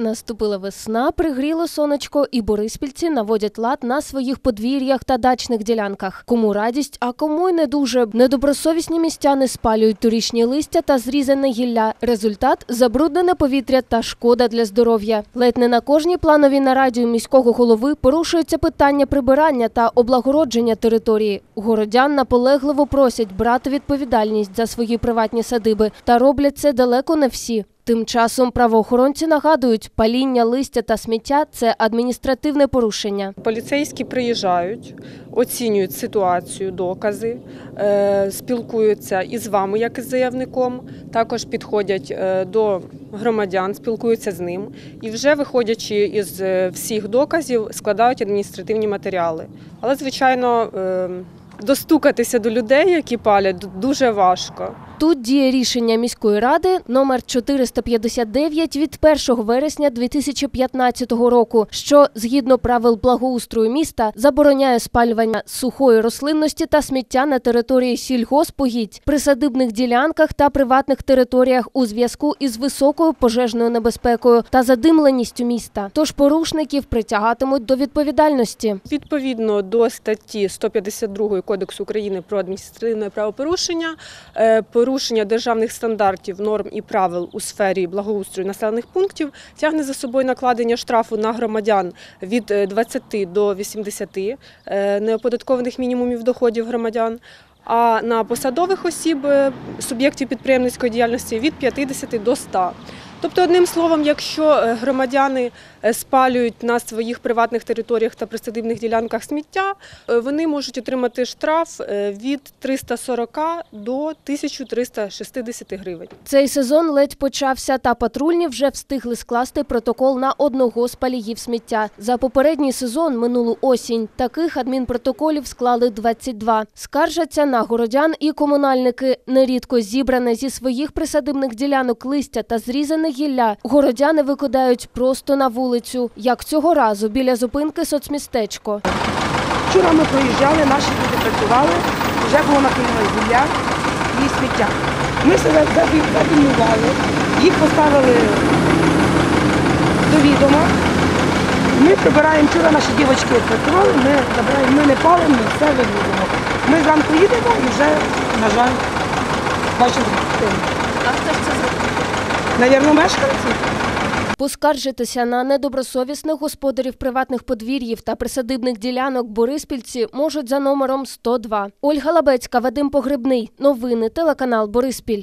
Наступила весна, пригріло сонечко, і бориспільці наводять лад на своїх подвір'ях та дачних ділянках. Кому радість, а кому й не дуже. Недобросовісні містяни спалюють торічні листя та зрізане гілля. Результат забруднене повітря та шкода для здоров'я. Ледь не на кожній плановій нараді міського голови порушується питання прибирання та облагородження території. Городян наполегливо просять брати відповідальність за свої приватні садиби, та роблять це далеко не всі. Тим часом правоохоронці нагадують, паління листя та сміття це адміністративне порушення. Поліцейські приїжджають, оцінюють ситуацію, докази, е, спілкуються із вами, як із заявником. Також підходять е, до громадян, спілкуються з ним і вже виходячи із е, всіх доказів, складають адміністративні матеріали. Але, звичайно, е, достукатися до людей, які палять, дуже важко. Тут діє рішення міської ради номер 459 від 1 вересня 2015 року, що згідно правил благоустрою міста забороняє спалювання сухої рослинності та сміття на території сільгоспогідь, присадибних ділянках та приватних територіях у зв'язку із високою пожежною небезпекою та задимленістю міста. Тож порушників притягатимуть до відповідальності. Відповідно до статті 152 Кодексу України про адміністративне правопорушення, е, порушення державних стандартів, норм і правил у сфері благоустрою населених пунктів тягне за собою накладення штрафу на громадян від е, 20 до 80 е, неоподаткованих мінімумів доходів громадян. А на посадових осіб е, суб'єктів підприємницької діяльності від 50 до 100. Тобто, одним словом, якщо е, громадяни е, спалюють на своїх приватних територіях та присадибних ділянках сміття, е, вони можуть отримати штраф від 340 до 1360 гривень. Цей сезон ледь почався, та патрульні вже встигли скласти протокол на одного з паліїв сміття. За попередній сезон, минулу осінь, таких адмінпротоколів склали 22. Скаржаться на городян і комунальники. Нерідко зібране зі своїх присадибних ділянок листя та зрізане гілля. Городяни викидають просто на вулицю, як цього разу біля зупинки соцмістечко. Вчора ми проїжджали, наші люди працювали, вже було накинено гілля і сміття. Ми себе задумували, їх поставили до відома. Ми прибираємо, вчора наші дівчатки працювали, ми забираємо, ми не палимо, ми все виводимо. Ми зранку їдемо і вже, на жаль, бачимо. А хто ж це зробив? Навірно, мешканці. Поскаржитися на недобросовісних господарів приватних подвір'їв та присадибних ділянок Бориспільці можуть за номером 102. Ольга Лабецька, Вадим Погребний. Новини телеканал Бориспіль.